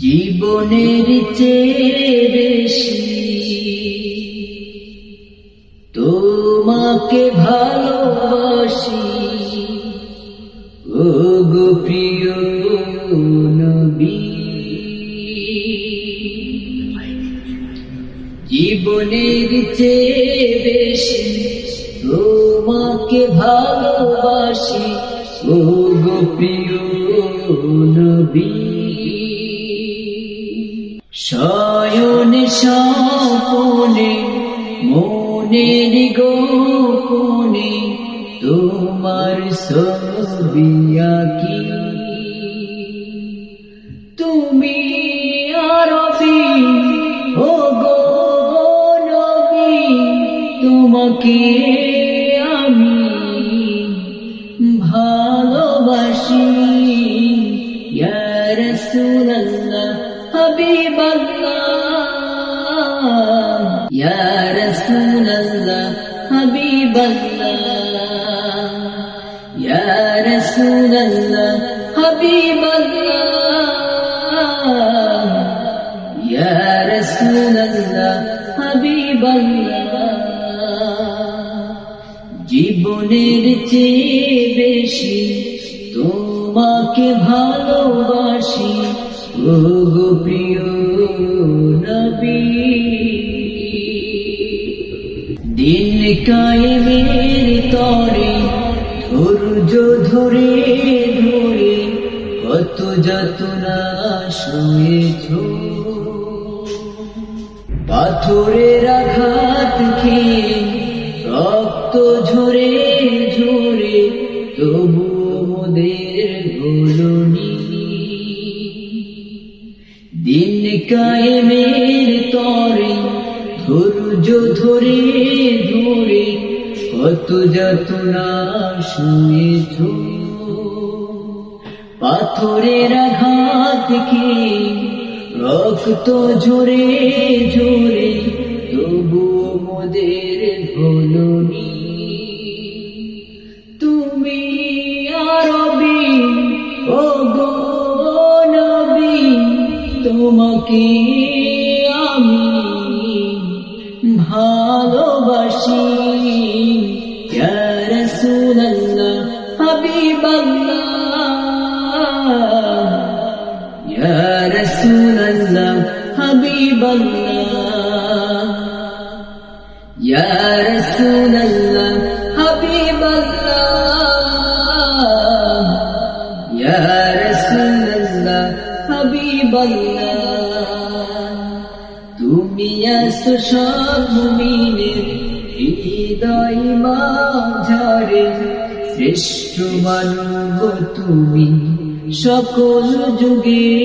জীবনের চেয়ে বেশি। তোমাকে ভালোবাসি। ও গো জীবনের চেয়ে বেশি তোমাকে ভালোবাসি। ও গো নবী। শয়নে স্বপনে, মনের গোপনে তোমার ছবি আঁকি। তুমি আরবি ও গো তোমাকে আমি ভালোবাসি। ইয়া হাবিবাল্লাহ ইয়া রাসূলুল্লাহ, হাবিবাল্লাহ। ইয়া রাসূলুল্লাহ, হাবিবাল্লাহ। ইয়া রাসূলুল্লাহ, হাবিবাল্লাহ। জীবনের চেয়ে বেশি তোমাকে ভালোবাসি। ও গো প্রিয় নবী, দিন কায়েমের তরে, ধৈর্য ধরে ধরে, কত যাতনা শুয়েছ পাথরের আঘাত খেয়ে, রক্ত ঝরে ঝরে তবু মোদের দিন কায়েমের তরে, ধৈর্য ধরে ধরে, কত যাতনা শুয়েছ পাথরের আঘাত খেয়ে রক্ত ঝরে ঝরে তবু মোদের ভুলনি তুমি আরবি ও গো তোমাকে আমি ভালোবাসি। রাসূলুল্লাহ হাবিবাল্লাহ। রাসূলুল্লাহ হাবিবাল্লাহ। রাসূলুল্লাহ হাবিবাল্লাহ। রাসূলুল্লাহ হাবিবাল্লাহ। আসো সব মুমিনের হৃদয় মাঝারে, শ্রেষ্ঠ মানব তুমি সকল যুগে।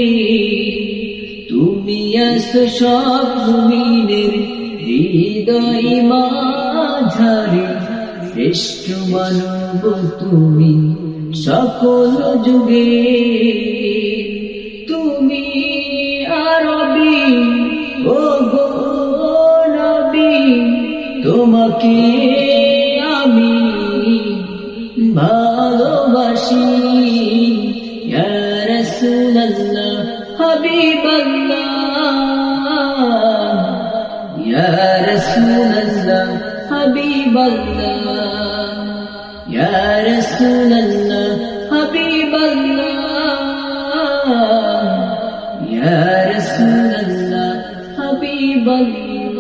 তুমি আসো সব মুমিনের হৃদয় মাঝারে, শ্রেষ্ঠ মানব তুমি সকল যুগে। তুমি আরবি ও তোমাকে আমি ভালোবাসি। রাসূলুল্লাহ হাবিবাল্লাহ। রাসূলুল্লাহ হাবিবাল্লাহ। রাসূলুল্লাহ হাবিবাল্লাহ। রাসূলুল্লাহ হাবিবাল্লাহ।